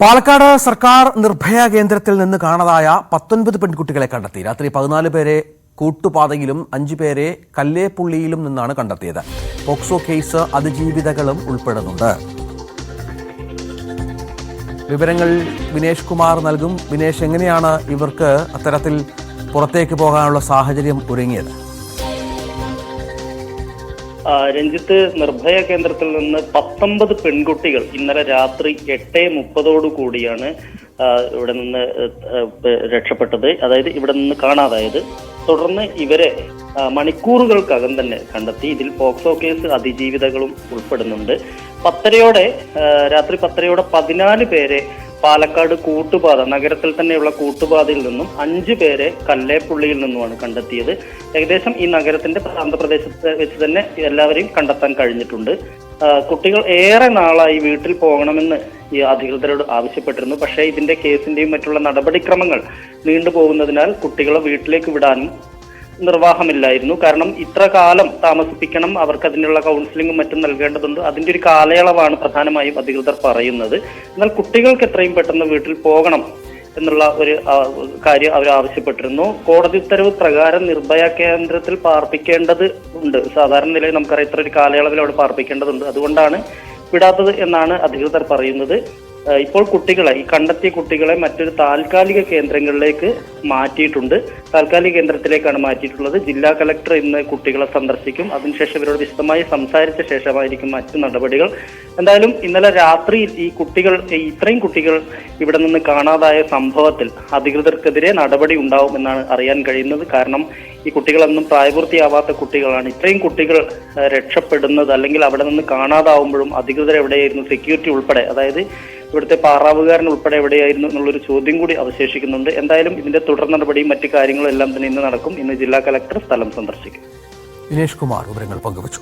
പാലക്കാട് സർക്കാർ നിർഭയ കേന്ദ്രത്തിൽ നിന്ന് കാണാതായ പത്തൊൻപത് പെൺകുട്ടികളെ കണ്ടെത്തി. രാത്രി പതിനാല് പേരെ കൂട്ടുപാതയിലും അഞ്ചു പേരെ കല്ലേപ്പുള്ളിയിലും നിന്നാണ് കണ്ടെത്തിയത്. പോക്സോ കേസ് അതിജീവിതകളും ഉൾപ്പെടുന്നുണ്ട്. വിവരങ്ങൾ വിനേഷ് കുമാർ നൽകും. വിനേഷ് എങ്ങനെയാണ് ഇവർക്ക് അത്തരത്തിൽ പുറത്തേക്ക് പോകാനുള്ള സാഹചര്യം ഒരുങ്ങിയത്? രഞ്ജിത്ത് നിർഭയ കേന്ദ്രത്തിൽ നിന്ന് പത്തൊമ്പത് പെൺകുട്ടികൾ ഇന്നലെ രാത്രി എട്ട് മുപ്പതോടു കൂടിയാണ് ഇവിടെ നിന്ന് രക്ഷപ്പെട്ടത്. അതായത് ഇവിടെ നിന്ന് കാണാതായത്. തുടർന്ന് ഇവരെ മണിക്കൂറുകൾക്കകം തന്നെ കണ്ടെത്തി. ഇതിൽ പോക്സോ കേസ് അതിജീവിതകളും ഉൾപ്പെടുന്നുണ്ട്. പത്തരയോടെ രാത്രി പത്തരയോടെ പതിനാല് പേരെ പാലക്കാട് കൂട്ടുപാത നഗരത്തിൽ തന്നെയുള്ള കൂട്ടുപാതയിൽ നിന്നും അഞ്ചു പേരെ കല്ലേപ്പുള്ളിയിൽ നിന്നുമാണ് കണ്ടെത്തിയത്. ഏകദേശം ഈ നഗരത്തിന്റെ പ്രാന്തപ്രദേശത്ത് വെച്ച് തന്നെ എല്ലാവരെയും കണ്ടെത്താൻ കഴിഞ്ഞിട്ടുണ്ട്. കുട്ടികൾ ഏറെ നാളായി വീട്ടിൽ പോകണമെന്ന് ഈ അധികൃതരോട് ആവശ്യപ്പെട്ടിരുന്നു. പക്ഷേ ഇതിന്റെ കേസിന്റെയും മറ്റുള്ള നടപടിക്രമങ്ങൾ നീണ്ടുപോകുന്നതിനാൽ കുട്ടികളെ വീട്ടിലേക്ക് വിടാനും നിർവാഹമില്ലായിരുന്നു. കാരണം ഇത്ര കാലം താമസിപ്പിക്കണം അവർക്ക് അതിനുള്ള കൗൺസിലിംഗും മറ്റും നൽകേണ്ടതുണ്ട്. അതിന്റെ ഒരു കാലയളവാണ് പ്രധാനമായും അധികൃതർ പറയുന്നത്. എന്നാൽ കുട്ടികൾക്ക് എത്രയും പെട്ടെന്ന് വീട്ടിൽ പോകണം എന്നുള്ള ഒരു കാര്യം അവർ ആവശ്യപ്പെട്ടിരുന്നു. കോടതി ഉത്തരവ് പ്രകാരം നിർഭയ കേന്ദ്രത്തിൽ പാർപ്പിക്കേണ്ടത് ഉണ്ട്. സാധാരണ നിലയിൽ നമുക്കറിയാം ഇത്ര ഒരു കാലയളവിൽ അവിടെ പാർപ്പിക്കേണ്ടതുണ്ട്. അതുകൊണ്ടാണ് വിടാത്തത് എന്നാണ് അധികൃതർ പറയുന്നത്. ഇപ്പോൾ കുട്ടികളെ ഈ കണ്ടെത്തിയ കുട്ടികളെ മറ്റൊരു താൽക്കാലിക കേന്ദ്രങ്ങളിലേക്ക് മാറ്റിയിട്ടുണ്ട്. താൽക്കാലിക കേന്ദ്രത്തിലേക്കാണ് മാറ്റിയിട്ടുള്ളത്. ജില്ലാ കലക്ടർ ഇന്ന് കുട്ടികളെ സന്ദർശിക്കും. അതിനുശേഷം ഇവരോട് വിശദമായി സംസാരിച്ച ശേഷമായിരിക്കും മറ്റു നടപടികൾ. എന്തായാലും ഇന്നലെ രാത്രിയിൽ ഈ കുട്ടികൾ ഇത്രയും കുട്ടികൾ ഇവിടെ നിന്ന് കാണാതായ സംഭവത്തിൽ അധികൃതർക്കെതിരെ നടപടി ഉണ്ടാവും എന്നാണ് അറിയാൻ കഴിയുന്നത്. കാരണം ഈ കുട്ടികളൊന്നും പ്രായപൂർത്തിയാവാത്ത കുട്ടികളാണ്. ഇത്രയും കുട്ടികൾ രക്ഷപ്പെടുന്നത് അല്ലെങ്കിൽ അവിടെ നിന്ന് കാണാതാവുമ്പോഴും അധികൃതർ എവിടെയായിരുന്നു? സെക്യൂരിറ്റി ഉൾപ്പെടെ. അതായത് ഇവിടുത്തെ പാറാവുകാരൻ ഉൾപ്പെടെ എവിടെയായിരുന്നു എന്നുള്ളൊരു ചോദ്യം കൂടി അവശേഷിക്കുന്നുണ്ട്. എന്തായാലും ഇതിന്റെ തുടർ നടപടിയും മറ്റു കാര്യങ്ങളും എല്ലാം തന്നെ ഇന്ന് നടക്കും. ഇന്ന് ജില്ലാ കലക്ടർ സ്ഥലം സന്ദർശിക്കും. ദിനേഷ് കുമാർ വിവരങ്ങൾ പങ്കുവച്ചു.